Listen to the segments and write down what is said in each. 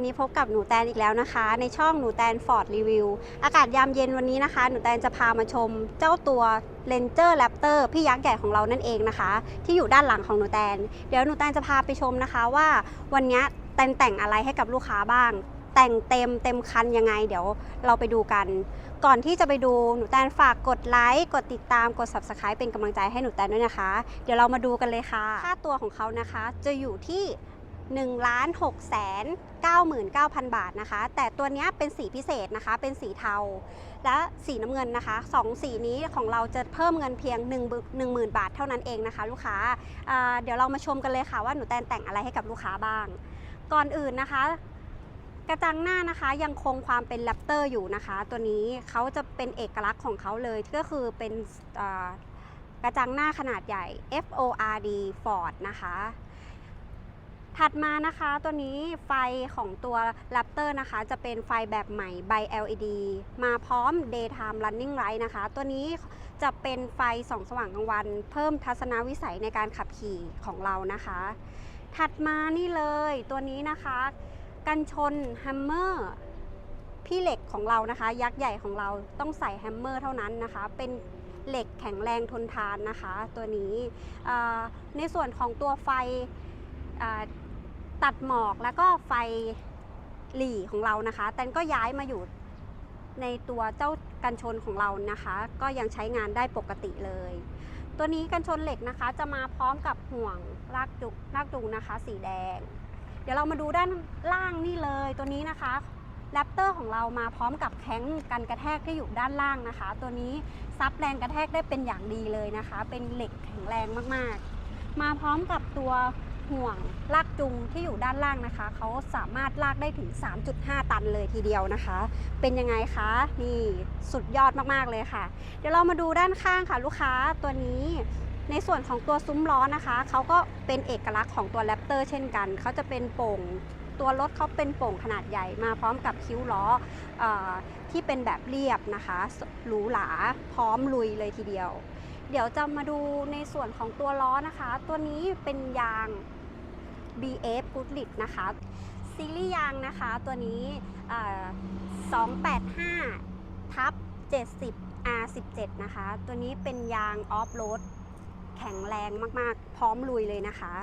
วันนี้พบกับหนูแตนอีกแล้วนะคะ ในช่องหนูแตนฟอร์ดรีวิวอากาศยามเย็นวันนี้นะคะ หนูแตนจะพามาชมเจ้าตัว Ranger Raptor พี่ยักษ์ใหญ่ของเรานั่นเองนะคะ ที่อยู่ด้านหลังของหนูแตน เดี๋ยวหนูแตนจะพาไปชมนะคะว่าวันนี้แตนแต่งอะไรให้กับลูกค้าบ้าง แต่งเต็มเต็มคันยังไง เดี๋ยวเราไปดูกัน ก่อนที่จะไปดูหนูแตนฝากกดไลค์กดติดตามกด subscribe เป็นกำลังใจให้หนูแตนด้วยนะคะ เดี๋ยวเรามาดูกันเลยค่ะ ค่าตัวของเขานะคะ จะอยู่ที่ 1 6 9 9 9 0 0 บาทนะคะ แต่ตัวนี้เป็นสีพิเศษนะคะ เป็นสีเทา และสีน้ำเงินนะคะสองสีนี้ของเราจะเพิ่มเงินเพียง 1 1 0,000 บาทเท่านั้นเองนะคะ ลูกค้าเดี๋ยวเรามาชมกันเลยค่ะว่าหนูแตนแต่งอะไรให้กับลูกค้าบ้าง ก่อนอื่นนะคะ กระจังหน้านะคะยังคงความเป็นแรปเตอร์อยู่นะคะ ตัวนี้เขาจะเป็นเอกลักษณ์ของเขาเลยก็คือเป็นกระจังหน้าขนาดใหญ่ FORD Ford นะคะ ถัดมานะคะตัวนี้ไฟของตัว Raptor นะคะ จะเป็นไฟแบบใหม่ by LED มาพร้อม daytime running light นะคะ ตัวนี้จะเป็นไฟส่องสว่างกลางวัน เพิ่มทัศนวิสัยในการขับขี่ของเรานะคะ ถัดมานี่เลยตัวนี้นะคะ กันชนแฮมเมอร์พี่เหล็กของเรานะคะ ยักษ์ใหญ่ของเราต้องใส่แฮมเมอร์เท่านั้นนะคะ เป็นเหล็กแข็งแรงทนทานนะคะ ตัวนี้ในส่วนของตัวไฟ ตัดหมอกแล้วก็ไฟหลีของเรานะคะ แตนก็ย้ายมาอยู่ในตัวเจ้ากันชนของเรานะคะ ก็ยังใช้งานได้ปกติเลย ตัวนี้กันชนเหล็กนะคะ จะมาพร้อมกับห่วงลากจุกลากจูงนะคะ สีแดง เดี๋ยวเรามาดูด้านล่างนี่เลยตัวนี้นะคะแรปเตอร์ของเรามาพร้อมกับแข้งกันกระแทกที่อยู่ด้านล่างนะคะ ตัวนี้ซับแรงกระแทกได้เป็นอย่างดีเลยนะคะ เป็นเหล็กแข็งแรงมากๆ มาพร้อมกับตัว ห่วงลากจุงที่อยู่ด้านล่างนะคะ เขาสามารถลากได้ถึง 3.5 ตันเลยทีเดียวนะคะ เป็นยังไงคะ นี่สุดยอดมากๆเลยค่ะ เดี๋ยวเรามาดูด้านข้างค่ะ ลูกค้าตัวนี้ในส่วนของตัวซุ้มล้อนะคะ เขาก็เป็นเอกลักษณ์ของตัวแรปเตอร์เช่นกัน เขาจะเป็นโป่ง ตัวรถเขาเป็นโป่งขนาดใหญ่มาพร้อมกับคิ้วล้อเออที่เป็นแบบเรียบนะคะ หรูหราพร้อมลุยเลยทีเดียว เดี๋ยวจะมาดูในส่วนของตัวล้อนะคะ ตัวนี้เป็นยาง BF Goodrich นะคะซีรีส์ยางนะคะตัวนี้เอ่อ285 ทับ 70 R17 นะคะ ตัวนี้เป็นยางออฟโรดแข็งแรงมากๆ พร้อมลุยเลยนะคะ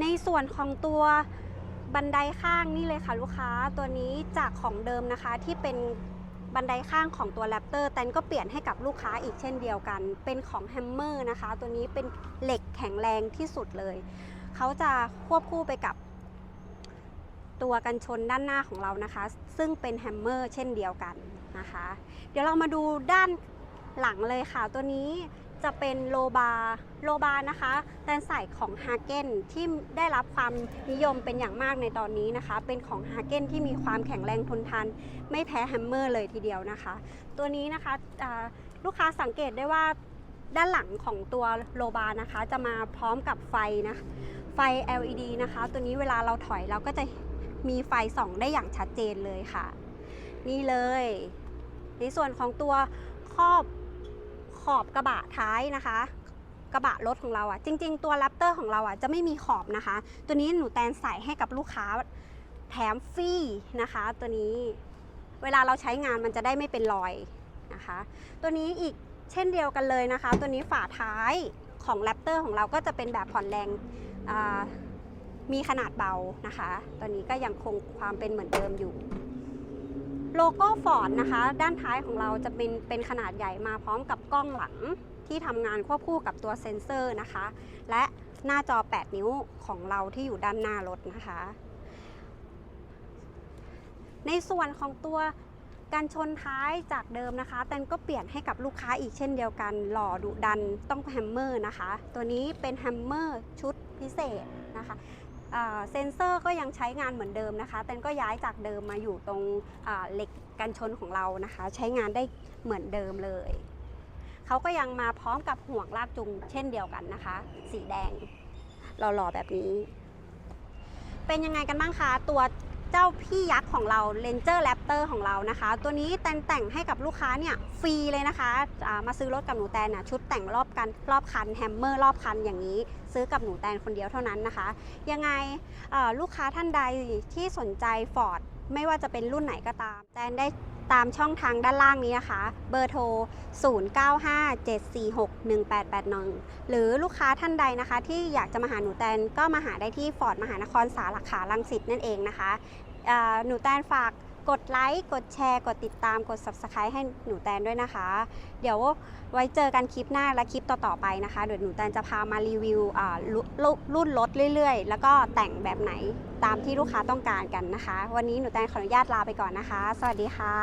ในส่วนของตัวบันไดข้างนี่เลยค่ะลูกค้าตัวนี้จากของเดิมนะคะที่เป็นบันไดข้างของตัวแรปเตอร์แตนก็เปลี่ยนให้กับลูกค้าอีกเช่นเดียวกัน เป็นของแฮมเมอร์นะคะ ตัวนี้เป็นเหล็กแข็งแรงที่สุดเลย เขาจะควบคู่ไปกับตัวกันชนด้านหน้าของเรานะคะ ซึ่งเป็นแฮมเมอร์เช่นเดียวกันนะคะ เดี๋ยวเรามาดูด้านหลังเลยค่ะ ตัวนี้จะเป็นโลบาโลบานะคะแตนใส่ของฮาเกนที่ได้รับความนิยมเป็นอย่างมากในตอนนี้นะคะ เป็นของฮาเกนที่มีความแข็งแรงทนทานไม่แพ้แฮมเมอร์เลยทีเดียวนะคะ ตัวนี้นะคะลูกค้าสังเกตได้ว่าด้านหลังของตัวโลบานะคะ จะมาพร้อมกับไฟนะ ไฟ LED นะคะ ตัวนี้เวลาเราถอยเราก็จะมีไฟส่องได้อย่างชัดเจนเลยค่ะ นี่เลย ในส่วนของตัวครอบขอบกระบะท้ายนะคะ กระบะรถของเราอะ่ะ จริง ๆ ตัวแรปเตอร์ของเราอะ่ะจะไม่มีขอบนะคะ ตัวนี้หนูแตนใส่ให้กับลูกค้าแถมฟรีนะคะ ตัวนี้เวลาเราใช้งานมันจะได้ไม่เป็นรอยนะคะ ตัวนี้อีกเช่นเดียวกันเลยนะคะ ตัวนี้ฝาท้ายของแรปเตอร์ของเราก็จะเป็นแบบผ่อนแรง มีขนาดเบานะคะ ตัวนี้ก็ยังคงความเป็นเหมือนเดิมอยู่ โลโก้ฟอร์ดนะคะ ด้านท้ายของเราจะเป็นเป็นขนาดใหญ่มาพร้อมกับกล้องหลังที่ทำงานควบคู่กับตัวเซ็นเซอร์นะคะ และหน้าจอ 8 นิ้วของเราที่อยู่ด้านหน้ารถนะคะ ในส่วนของตัวการชนท้ายจากเดิมนะคะ แตนก็เปลี่ยนให้กับลูกค้าอีกเช่นเดียวกัน หล่อดุดันต้องแฮมเมอร์นะคะ ตัวนี้เป็นแฮมเมอร์ชุด พิเศษนะคะเซนเซอร์ก็ยังใช้งานเหมือนเดิมนะคะแต่ก็ย้ายจากเดิมมาอยู่ตรงเหล็กกันชนของเรานะคะ ใช้งานได้เหมือนเดิมเลยเขาก็ยังมาพร้อมกับห่วงลากจูงเช่นเดียวกันนะคะ สีแดงหล่อๆแบบนี้ เป็นยังไงกันบ้างคะ ตัว เจ้าพี่ยักษ์ของเรา Ranger Raptor ของเรานะคะ ตัวนี้แตนแต่งให้กับลูกค้าเนี่ยฟรีเลยนะคะะมาซื้อรถกับหนูแตนน่ะชุดแต่งรอบกันรอบคันแฮมเมอร์รอบคันอย่างนี้ ซื้อกับหนูแตนคนเดียวเท่านั้นนะคะ ยังไงลูกค้าท่านใดที่สนใจ Ford ไม่ว่าจะเป็นรุ่นไหนก็ตามแตนได้ ตามช่องทางด้านล่างนี้นะคะ เบอร์โทร 0957461881 หรือลูกค้าท่านใดนะคะ ที่อยากจะมาหาหนูแตนก็มาหาได้ที่ฟอร์ดมหานครสาขาลังสิตนั่นเองนะคะหนูแตนฝาก กดไลค์ กดแชร์ กดติดตาม กด Subscribe ให้หนูแตนด้วยนะคะ เดี๋ยวไว้เจอกันคลิปหน้าและคลิปต่อๆไปนะคะ เดี๋ยวหนูแตนจะพามารีวิวรุ่นรถเรื่อยๆ แล้วก็แต่งแบบไหนตามที่ลูกค้าต้องการกันนะคะ วันนี้หนูแตนขออนุญาตลาไปก่อนนะคะ สวัสดีค่ะ